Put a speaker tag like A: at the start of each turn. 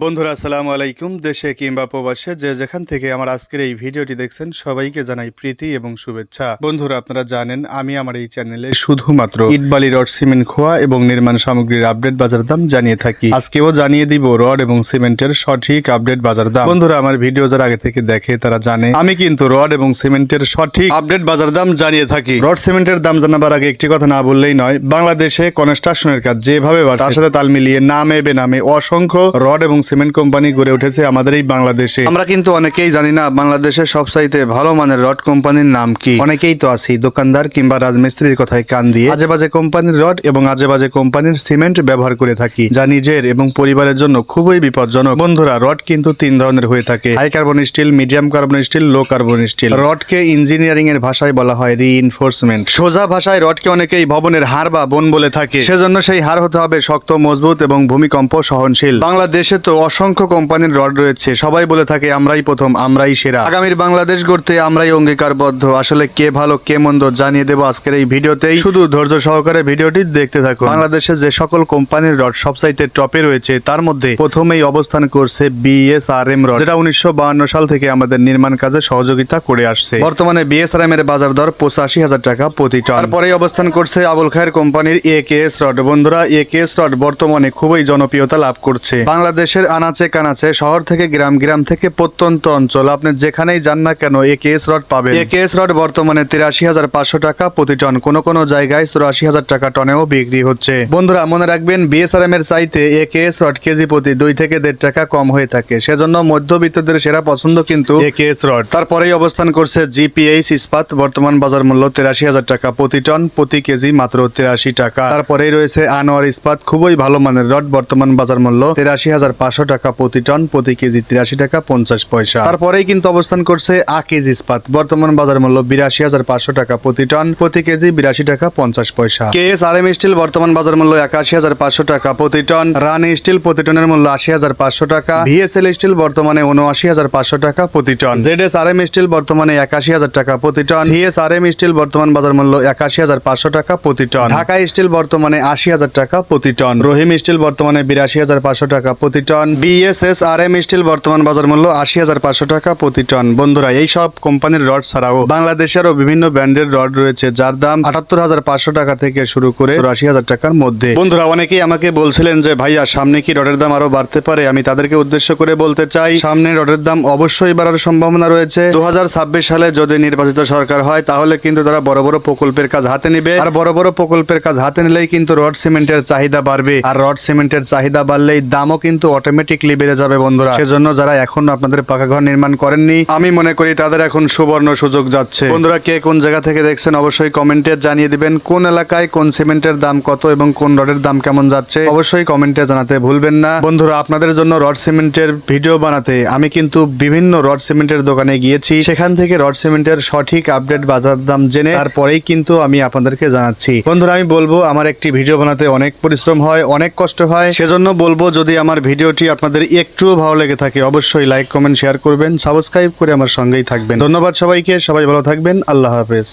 A: বন্ধুরা, আসসালামু আলাইকুম। দেশে কিংবা প্রবাসে যে যেখান থেকে আমার আজকের এই ভিডিওটি দেখছেন, সবাইকে জানাই প্রীতি এবং শুভেচ্ছা। বন্ধুরা, আপনারা জানেন, আমি আমার এই চ্যানেলে শুধুমাত্র ইট বালি রড, সিমেন্ট, খোয়া এবং নির্মাণ সামগ্রীর আপডেট বাজার দাম জানিয়ে থাকি। আজকেও জানিয়ে দিব রড এবং সিমেন্টের সঠিক আপডেট বাজার দাম। বন্ধুরা, আমার ভিডিও যারা আগে থেকে দেখে, তারা জানে, আমি কিন্তু রড এবং সিমেন্টের সঠিক আপডেট বাজার দাম জানিয়ে থাকি। রড, সিমেন্টের দাম জানাবার আগে একটি কথা না বললেই নয়, বাংলাদেশে কনস্ট্রাকশনের কাজ যেভাবে তার সাথে তাল মিলিয়ে নামে বেনামে অসংখ্য রড এবং সিমেন্ট কোম্পানি গড়ে উঠেছে আমাদের এই বাংলাদেশে। আমরা কিন্তু অনেকেই জানি না বাংলাদেশের সবসাইতে ভালো মানের রড কোম্পানির নাম কি। অনেকেই তো আছি, দোকানদার কিংবা রাজমিস্ত্রির কথায় কান দিয়ে। আজে বাজে কোম্পানির রড এবং আজে বাজে কোম্পানির সিমেন্ট ব্যবহার করে থাকি, যা নিজের এবং পরিবারের জন্য খুবই বিপজ্জনক। বন্ধুরা, রড কিন্তু তিন ধরনের হয়ে থাকে। High carbon steel, medium carbon steel, low carbon steel. রডকে engineering এর ভাষায় বলা হয় রিইনফোর্সমেন্ট সোজা ভাষায় রডকে অনেকেই ভবনের হার বা বোন বলে থাকে। সেজন্য সেই হার হতে হবে শক্ত, মজবুত এবং ভূমিকম্প সহনশীল। বাংলাদেশে তো অসংখ্য কোম্পানির রড রয়েছে। সবাই বলে থাকে, আমরাই প্রথম, আমরাই সেরা। আগামীর বাংলাদেশ গড়তে আমরাই অঙ্গীকারবদ্ধ। আসলে কে ভালো, কে মন্দ জানিয়ে দেবো আজকের এই ভিডিওতেই। শুধু ধৈর্য সহকারে ভিডিওটি দেখতে থাকুন। বাংলাদেশে যে সকল কোম্পানির রড সবসাইতে টপে রয়েছে, তার মধ্যে প্রথমেই অবস্থান করছে বিএসআরএম রড, যেটা উনিশশো সাল থেকে আমাদের নির্মাণ কাজে সহযোগিতা করে আসছে। বর্তমানে বিএসআরএম এর বাজার দর পঁচাশি হাজার টাকা প্রতি টন। তারপরে অবস্থান করছে আবুল খায়ের কোম্পানির এ কে এস রড। বন্ধুরা, এ কে এস রড বর্তমানে খুবই জনপ্রিয়তা লাভ করছে। বাংলাদেশের আনাচে কানাচে শহর থেকে গ্রাম গ্রাম থেকে প্রত্যন্ত অঞ্চল। আপনি যেখানেই যান না কেন এ কে এস রড পাবেন। এ কে এস রড বর্তমানে তিরাশি হাজার পাঁচশো টাকা প্রতি টন। কোনো কোনো জায়গায় চুরাশি হাজার টাকা টনেও বিক্রি হচ্ছে। বন্ধুরা, মনে রাখবেন বিএসআরএম এর চাইতে A K S rod KG প্রতি দুই থেকে দেড় টাকা কম হয়ে থাকে। সেজন্য মধ্যবিত্তদের সেরা পছন্দ কিন্তু এ কে এস রড। তারপরেই অবস্থান করছে জিপিএইচ ইস্পাত। বর্তমান বাজার মূল্য তিরাশি হাজার টাকা প্রতি টন, প্রতি কেজি মাত্র তিরাশি টাকা। তারপরেই রয়েছে আনোয়ার ইস্পাত। খুবই ভালো মানের রড। বর্তমান বাজার মূল্য তিরাশি হাজার পাঁচশো টাকা প্রতি টন, প্রতি কেজি তিরাশি টাকা পঞ্চাশ পয়সা। তারপরেই কিন্তু অবস্থান করছে আকিজ ইস্পাত। বর্তমান বাজার মূল্য বিরাশি হাজার পাঁচশো টাকা প্রতি টন, প্রতি কেজি বিরাশি টাকা পঞ্চাশ পয়সা। K S R M steel বর্তমান বাজার মূল্য একাশি হাজার পাঁচশো টাকা প্রতি টন, রানি স্টিল প্রতি টনের মূল্য আশি হাজার পাঁচশো টাকা ভিএসএল স্টিল বর্তমানে উনআশি হাজার পাঁচশো টাকা প্রতি ton. Z S R M steel বর্তমানে একাশি হাজার টাকা প্রতি টন সিএস আর এম স্টিল বর্তমান বাজার মূল্য একাশি হাজার পাঁচশো টাকা প্রতি টন। ঢাকা স্টিল বর্তমানে আশি হাজার টাকা প্রতি টন, রহিম স্টিল বর্তমানে বিরাশি হাজার পাঁচশো টাকা প্রতি টন। বিএসএস আর এম স্টিল বর্তমান বাজার মূল্য আশি হাজার পাঁচশো টাকা প্রতি টন। বন্ধুরা, এই সব কোম্পানির রড ছাড়াও বাংলাদেশেরও বিভিন্ন ব্র্যান্ডের রড রয়েছে, যার দাম আটাত্তর হাজার পাঁচশো টাকা থেকে শুরু করে চুরাশি হাজার টাকার মধ্যে। বন্ধুরা, অনেকেই আমাকে বলছিলেন যে, ভাইয়া, সামনে কি রডের দাম আরও বাড়তে পারে? আমি তাদেরকে উদ্দেশ্য করে বলতে চাই, সামনে রডের দাম অবশ্যই বাড়ার সম্ভাবনা রয়েছে। দু হাজার ছাব্বিশ সালে যদি নির্বাচিত সরকার হয়, তাহলে কিন্তু তারা বড় বড় প্রকল্পের কাজ হাতে নিবে। আর বড় বড় প্রকল্পের কাজ হাতে নিলেই কিন্তু রড সিমেন্টের চাহিদা বাড়বে। আর রড সিমেন্টের চাহিদা বাড়লেই দামও কিন্তু অটোমেটিকলি বেড়ে যাবে বন্ধুরা। সেজন্য যারা এখন আপনাদের পাকা ঘর নির্মাণ করেননি, আমি মনে করি তাদের এখন সুবর্ণ সুযোগ যাচ্ছে। বন্ধুরা, কে কোন জায়গা থেকে দেখছেন অবশ্যই কমেন্টে জানিয়ে দিবেন, কোন এলাকায় কোন সিমেন্টের দাম কত এবং কোন রডের দাম কেমন যাচ্ছে অবশ্যই কমেন্টে জানাতে ভুলবেন না। বন্ধুরা, আপনাদের জন্য রড সিমেন্টের ভিডিও বানাতে আমি কিন্তু বিভিন্ন রড সিমেন্টের দোকানে গিয়েছি। সেখান থেকে রড সিমেন্টের সঠিক আপডেট বাজার দাম জেনে তারপরেই কিন্তু আমি আপনাদেরকে জানাচ্ছি। বন্ধুরা, আমি বলব, আমার একটি ভিডিও বানাতে অনেক পরিশ্রম হয়, অনেক কষ্ট হয়। সেজন্য বলব, যদি আমার ভিডিওটি আপনাদের একটুও ভালো লেগে থাকে, অবশ্যই লাইক কমেন্ট শেয়ার করবেন সাবস্ক্রাইব করে আমার সঙ্গেই থাকবেন। ধন্যবাদ সবাইকে, সবাই ভালো থাকবেন, আল্লাহ হাফেজ।